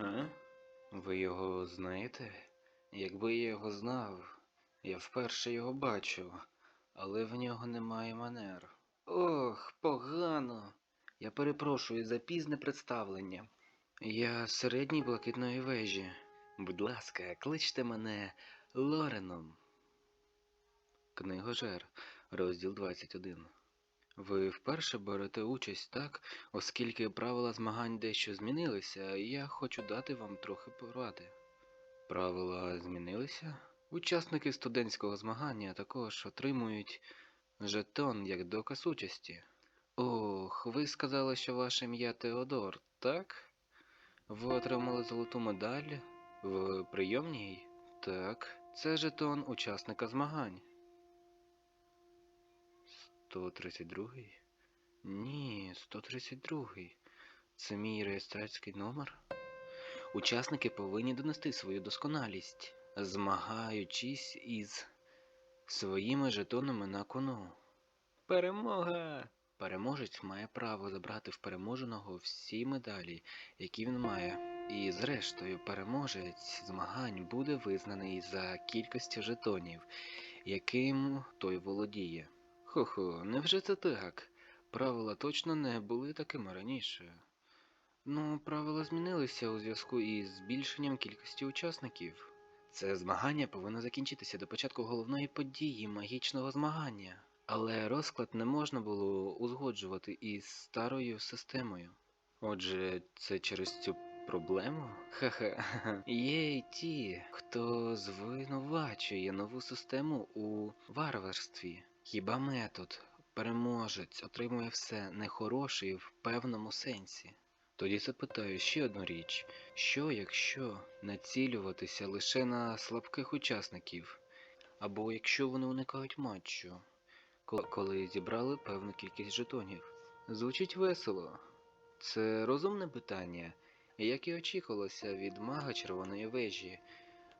Га? Ви його знаєте? Якби я його знав, я вперше його бачу, але в нього немає манер. Ох, погано. Я перепрошую за пізне представлення. Я з середньої блакитної вежі. Будь ласка, кличте мене Лореном. Книгожер, розділ 21. Ви вперше берете участь так, оскільки правила змагань дещо змінилися, і я хочу дати вам трохи поради. Правила змінилися? Учасники студентського змагання також отримують жетон як доказ участі. Ох, ви сказали, що ваше ім'я Теодор, так? Ви отримали золоту медаль в прийомній? Так, це жетон учасника змагань. 132? Ні, 132. Це мій реєстраційний номер. Учасники повинні донести свою досконалість, змагаючись із своїми жетонами на кону. Перемога! Переможець має право забрати в переможеного всі медалі, які він має. І зрештою, переможець змагань буде визнаний за кількістю жетонів, яким той володіє. Хо-хо, невже це так? Правила точно не були такими раніше. Ну, правила змінилися у зв'язку із збільшенням кількості учасників. Це змагання повинно закінчитися до початку головної події магічного змагання, але розклад не можна було узгоджувати із старою системою. Отже, це через цю проблему? Ха-ха. Є й ті, хто звинувачує нову систему у варварстві. Хіба метод, переможець отримує все нехороше в певному сенсі? Тоді запитаю ще одну річ: що якщо націлюватися лише на слабких учасників, або якщо вони уникають матчу, коли зібрали певну кількість жетонів? Звучить весело. Це розумне питання, як і очікувалося від мага червоної вежі.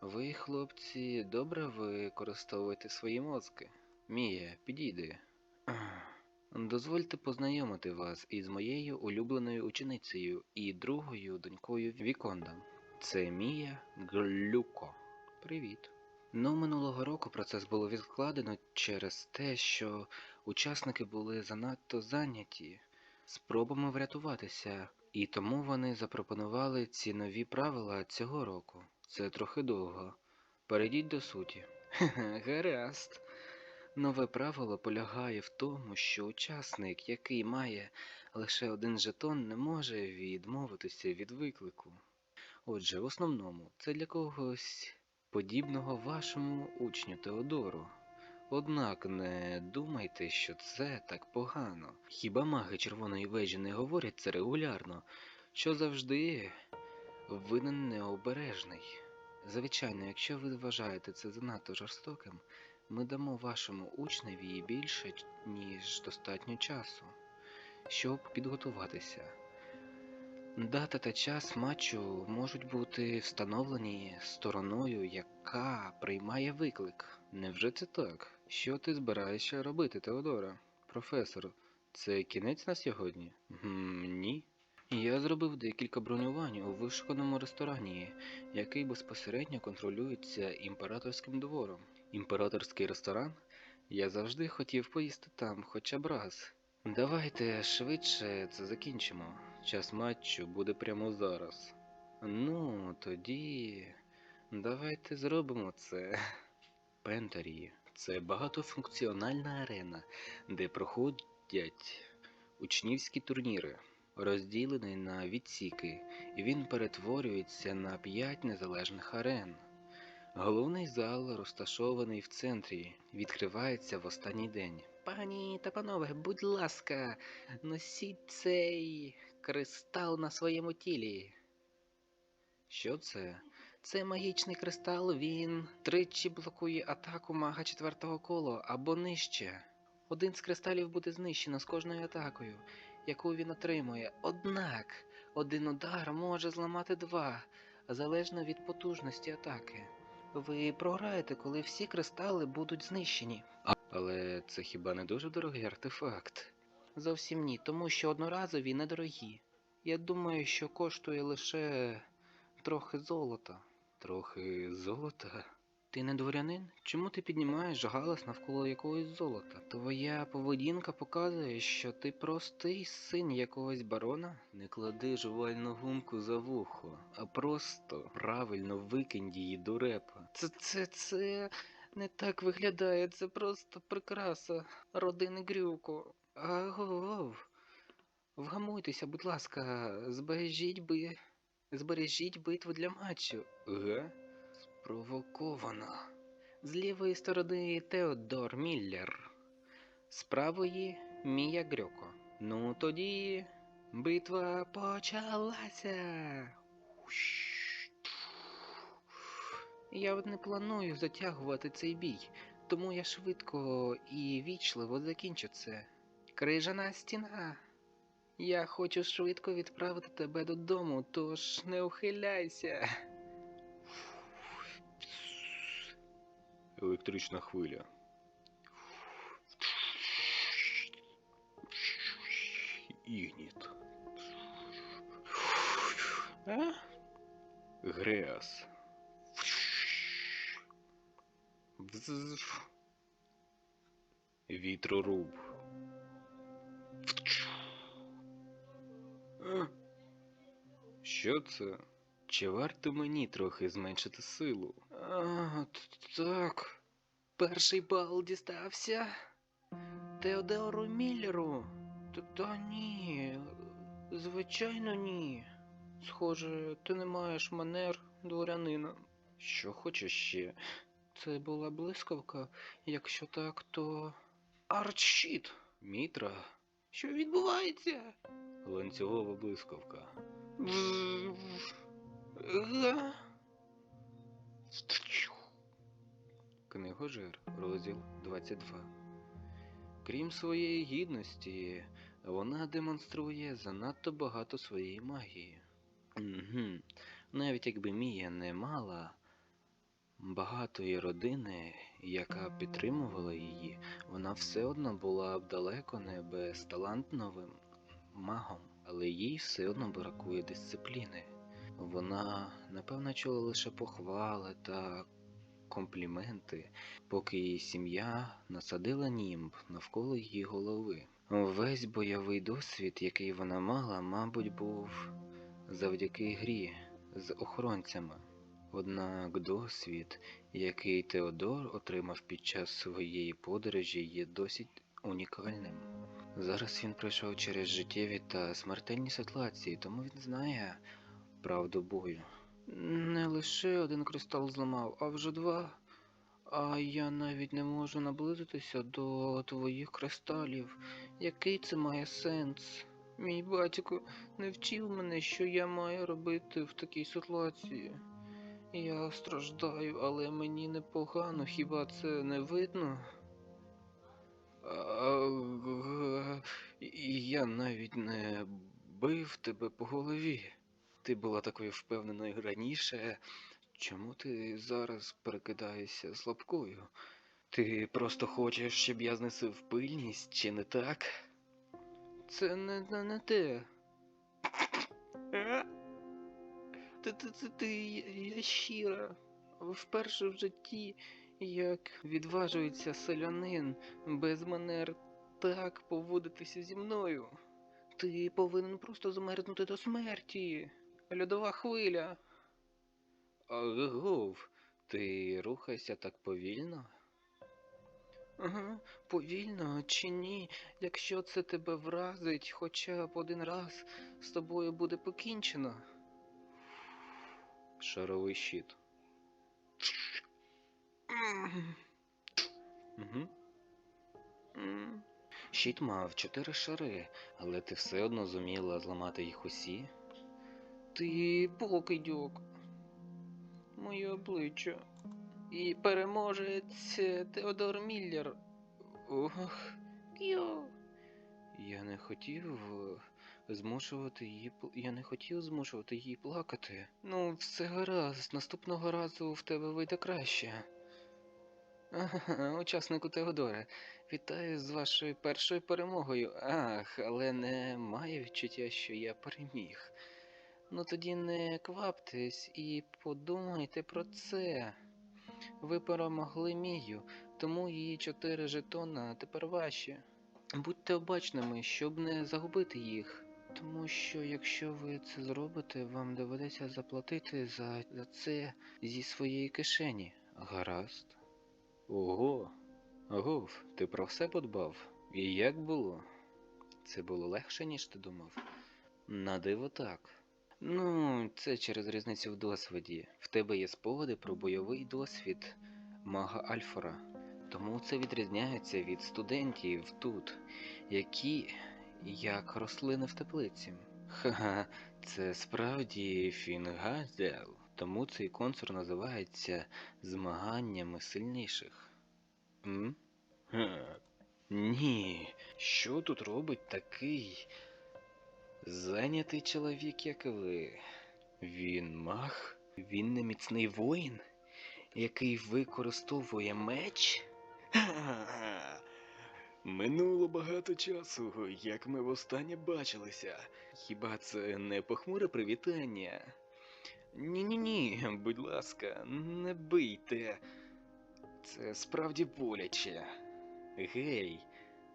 Ви, хлопці, добре використовуєте свої мозки. Мія, підійди. Дозвольте познайомити вас із моєю улюбленою ученицею і другою донькою Віконда. Це Мія Глюко. Привіт. Ну, минулого року процес було відкладено через те, що учасники були занадто зайняті спробами врятуватися, і тому вони запропонували ці нові правила цього року. Це трохи довго. Перейдіть до суті. Гаразд. Нове правило полягає в тому, що учасник, який має лише один жетон, не може відмовитися від виклику. Отже, в основному це для когось подібного вашому учню Теодору. Однак не думайте, що це так погано. Хіба маги червоної вежі не говорять це регулярно, що завжди винен необережний. Звичайно, якщо ви вважаєте це занадто жорстоким, ми дамо вашому учневі більше, ніж достатньо часу, щоб підготуватися. Дата та час матчу можуть бути встановлені стороною, яка приймає виклик. Невже це так? Що ти збираєшся робити, Теодора? Професор, це кінець на сьогодні? Гм, ні. Я зробив декілька бронювань у вишуканому ресторані, який безпосередньо контролюється імператорським двором. Імператорський ресторан? Я завжди хотів поїсти там хоча б раз. Давайте швидше це закінчимо. Час матчу буде прямо зараз. Ну, тоді давайте зробимо це. Пентарі це багатофункціональна арена, де проходять учнівські турніри. Розділений на відсіки, і він перетворюється на п'ять незалежних арен. Головний зал, розташований в центрі, відкривається в останній день. Пані та панове, будь ласка, носіть цей кристал на своєму тілі. Що це? Це магічний кристал, він тричі блокує атаку мага четвертого кола або нижче. Один з кристалів буде знищено з кожною атакою, яку він отримує. Однак один удар може зламати два, залежно від потужності атаки. Ви програєте, коли всі кристали будуть знищені. Але це хіба не дуже дорогий артефакт? Зовсім ні, тому що одноразові недорогі. Я думаю, що коштує лише трохи золота. Трохи золота? Ти не дворянин? Чому ти піднімаєш галас навколо якогось золота? Твоя поведінка показує, що ти простий син якогось барона? Не клади жувальну гумку за вухо, а просто правильно викинь її до репа. Це це це не так виглядає, це просто прикраса родини Грюко. Агов. Вгамуйтеся, будь ласка, збережіть би. Збережіть битву для матчу. Га? Спровоковано. З лівої сторони Теодор Міллер. З правої Мія Грьоко. Ну тоді битва почалася. Я не планую затягувати цей бій, тому я швидко і вічливо закінчу це. Крижана стіна. Я хочу швидко відправити тебе додому, тож не ухиляйся. Електрична хвиля. Ігніт. А? Греас. Бзз. Вітроруб. А? Що це? Чи варто мені трохи зменшити силу? А, так. Перший бал дістався. Теодору Міллеру. Та ні. Звичайно, ні. Схоже, ти не маєш манер дворянина. Що хочеш ще? Це була блискавка. Якщо так, то. Арчіт! Мітра. Що відбувається? Ланцюгова блискавка. Га? Книгожер, розділ 22. Крім своєї гідності, вона демонструє занадто багато своєї магії. Навіть якби Мія не мала багатої родини, яка підтримувала її, вона все одно була б далеко не безталантновим магом, але їй все одно бракує дисципліни. Вона, напевно, чула лише похвали та компліменти, поки її сім'я насадила німб навколо її голови. Весь бойовий досвід, який вона мала, мабуть, був завдяки грі з охоронцями. Однак досвід, який Теодор отримав під час своєї подорожі, є досить унікальним. Зараз він пройшов через життєві та смертельні ситуації, тому він знає правду бою. Не лише один кристал зламав, а вже два. А я навіть не можу наблизитися до твоїх кристалів. Який це має сенс? Мій батько не вчив мене, що я маю робити в такій ситуації. Я страждаю, але мені непогано, хіба це не видно? Я навіть не бив тебе по голові. Ти була такою впевненою раніше. Чому ти зараз перекидаєшся слабкою? Ти просто хочеш, щоб я знесив пильність, чи не так? Це не, не, не те. Ти, ти, ти, ти, я- я щира. Вперше в житті, як відважується селянин без манер так поводитися зі мною. Ти повинен просто змерзнути до смерті. Льодова хвиля. Агов, ти рухайся так повільно? Ага, повільно чи ні? Якщо це тебе вразить хоча б один раз, з тобою буде покінчено. Шаровий щит. Угу. Щит мав чотири шари, але ти все одно зуміла зламати їх усі. Ти покидьок. Моє обличчя. І переможець Теодор Міллер. Ох, йо. Я не хотів е, змушувати її. Я не хотів змушувати її плакати. Ну, все гаразд, наступного разу в тебе вийде краще. Учаснику Теодоре, вітаю з вашою першою перемогою. Ах, але не маю відчуття, що я переміг. Ну тоді не кваптесь і подумайте про це. Ви перемогли Мію, тому її чотири жетона тепер ваші. Будьте обачними, щоб не загубити їх. Тому що якщо ви це зробите, вам доведеться заплатити за, за це зі своєї кишені. Гаразд. Ого. Гуф, ти про все подбав? І як було? Це було легше, ніж ти думав? На диво так. Ну, це через різницю в досвіді. В тебе є спогади про бойовий досвід мага Альфора. Тому це відрізняється від студентів тут, які як рослини в теплиці. Ха-ха, це справді фінгазел. Тому цей консур називається змаганнями сильніших. М? Га. Ні. Що тут робить такий зайнятий чоловік, як ви? Він маг? Він не міцний воїн, який використовує меч? Минуло багато часу, як ми востаннє бачилися. Хіба це не похмуре привітання? Ні-ні-ні, будь ласка, не бийте. Це справді боляче. Гей,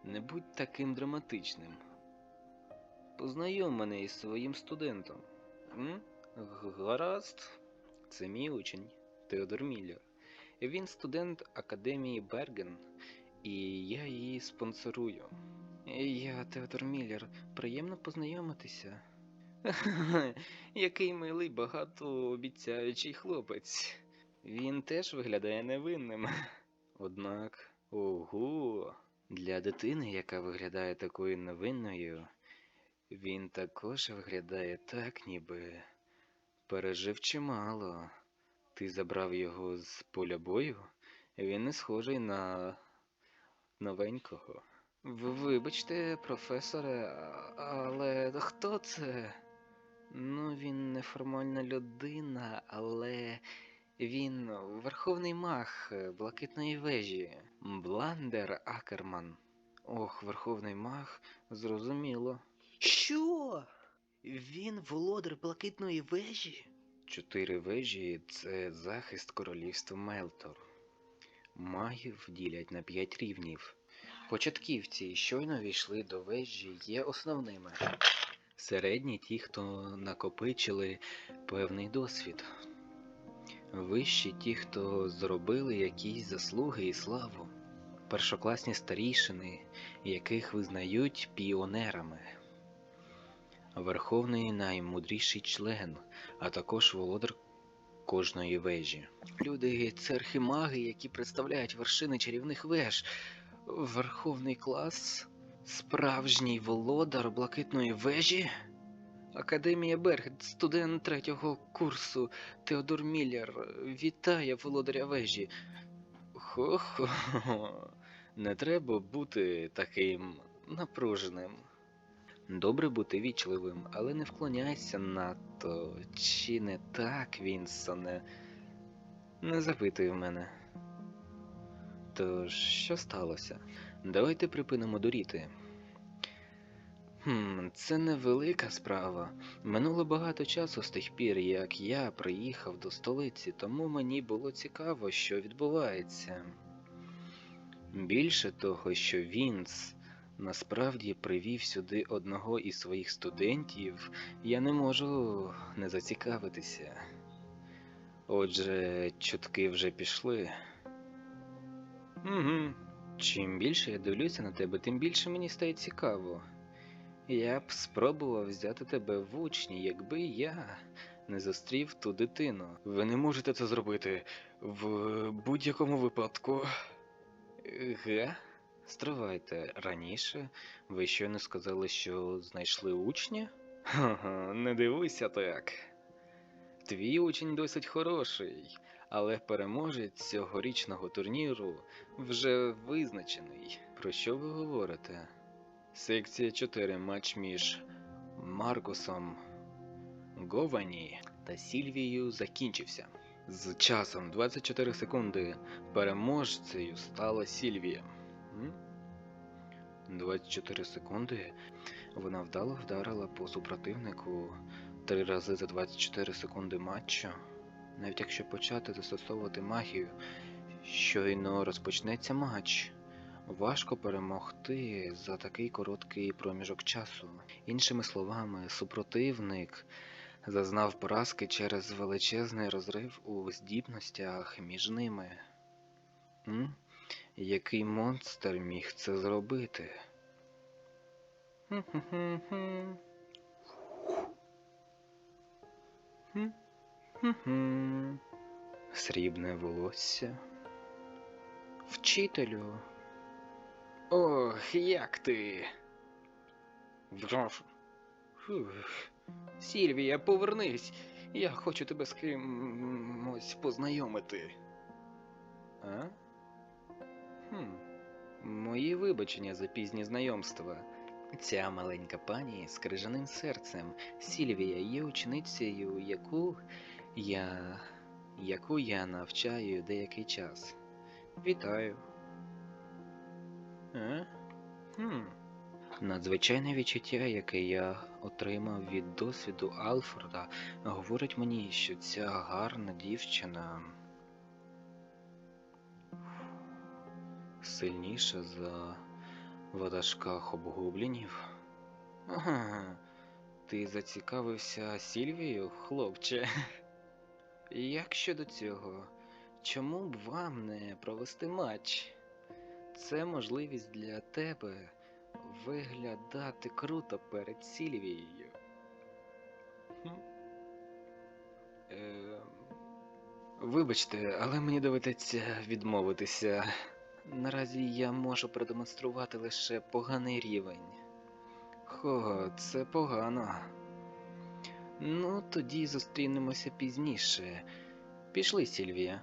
не будь таким драматичним. Познайом мене із своїм студентом. М? Гаразд. Це мій учень Теодор Міллер. Він студент Академії Берген, і я її спонсорую. Я Теодор Міллер. Приємно познайомитися. Який милий багатообіцяючий хлопець. Він теж виглядає невинним. Однак, ого, для дитини, яка виглядає такою невинною, він також виглядає так, ніби пережив чимало. Ти забрав його з поля бою? Він не схожий на новенького. Ви вибачте, професоре, але хто це? Ну, він неформальна людина, але він верховний маг е, блакитної вежі. Бландер Акерман. Ох, верховний маг, зрозуміло. Що? Він володар блакитної вежі? Чотири вежі це захист королівства Мелтор. Магів ділять на п'ять рівнів. Початківці щойно війшли до вежі є основними. Середні ті, хто накопичили певний досвід. Вищі ті, хто зробили якісь заслуги і славу. Першокласні старішини, яких визнають піонерами. Верховний наймудріший член, а також володар кожної вежі. Люди це архімаги, які представляють вершини чарівних веж. Верховний клас, справжній володар блакитної вежі. Академія Берг, студент третього курсу Теодор Міллер вітає володаря вежі. Хо-хо, не треба бути таким напруженим. Добре бути вічливим, але не вклоняйся надто. Чи не так, Вінсоне? Не запитуй в мене. Тож, що сталося? Давайте припинимо дуріти. Хм, це невелика справа. Минуло багато часу з тих пір, як я приїхав до столиці, тому мені було цікаво, що відбувається. Більше того, що Вінс насправді привів сюди одного із своїх студентів, я не можу не зацікавитися. Отже, чутки вже пішли. Угу. Чим більше я дивлюся на тебе, тим більше мені стає цікаво. Я б спробував взяти тебе в учні, якби я не зустрів ту дитину. Ви не можете це зробити в будь-якому випадку. Га? Стривайте, раніше ви щойно сказали, що знайшли учня? Ха-ха, не дивуйся так. Твій учень досить хороший, але переможець цьогорічного турніру вже визначений. Про що ви говорите? Секція 4 матч між Маркусом Говані та Сільвією закінчився. З часом 24 секунди переможцею стала Сільвія. М? 24 секунди вона вдало вдарила по супротивнику три рази за 24 секунди матчу. Навіть якщо почати застосовувати магію, щойно розпочнеться матч. Важко перемогти за такий короткий проміжок часу. Іншими словами, супротивник зазнав поразки через величезний розрив у здібностях між ними. М? Який монстр міг це зробити? Срібне волосся. Вчителю. Ох, як ти. Сільвія, повернись. Я хочу тебе з кимось познайомити. А? Хм. Мої вибачення за пізні знайомства. Ця маленька пані з крижаним серцем Сільвія є ученицею, яку я. яку я навчаю деякий час. Вітаю. А? Хм. Надзвичайне відчуття, яке я отримав від досвіду Алфорда, говорить мені, що ця гарна дівчина сильніша за ватажка хобгоблінів. Ага, ти зацікавився Сільвією, хлопче? Як щодо цього, чому б вам не провести матч? Це можливість для тебе виглядати круто перед Сільвією. Ем, Вибачте, але мені доведеться відмовитися. Наразі я можу продемонструвати лише поганий рівень. Хо, це погано. Ну, тоді зустрінемося пізніше. Пішли, Сільвія.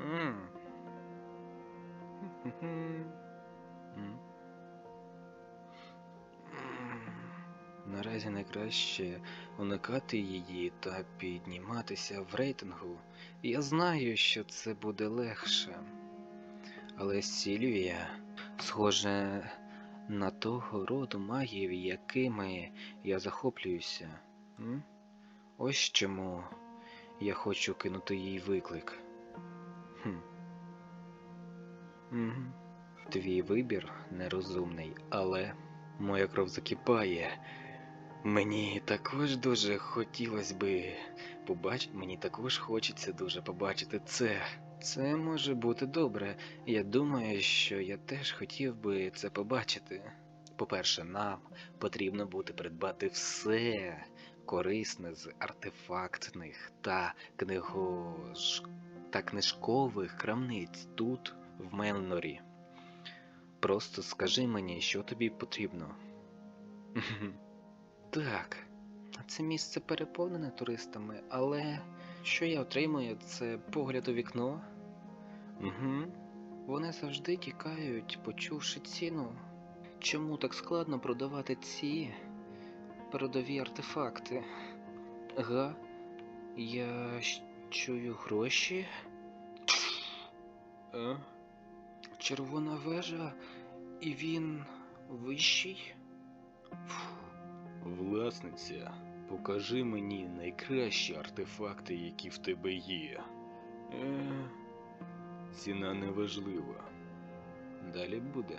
М. Наразі найкраще уникати її та підніматися в рейтингу. Я знаю, що це буде легше. Але Сільвія, схоже на того роду магів, якими я захоплююся. М? Ось чому я хочу кинути їй виклик. Хм. Мгм. Твій вибір нерозумний, але моя кров закипає. Мені також дуже хотілося би побачити. Мені також хочеться дуже побачити це. Це може бути добре. Я думаю, що я теж хотів би це побачити. По-перше, нам потрібно буде придбати все корисне з артефактних та книгож... та книжкових крамниць тут, в Мелнорі. Просто скажи мені, що тобі потрібно. Так, це місце переповнене туристами, але що я отримую, це погляд у вікно. Угу. Вони завжди тікають, почувши ціну. Чому так складно продавати ці передові артефакти? Га? Я чую гроші? А? Червона вежа, і він вищий? Фу. Власниця, покажи мені найкращі артефакти, які в тебе є. Е, ціна не важлива. Далі буде.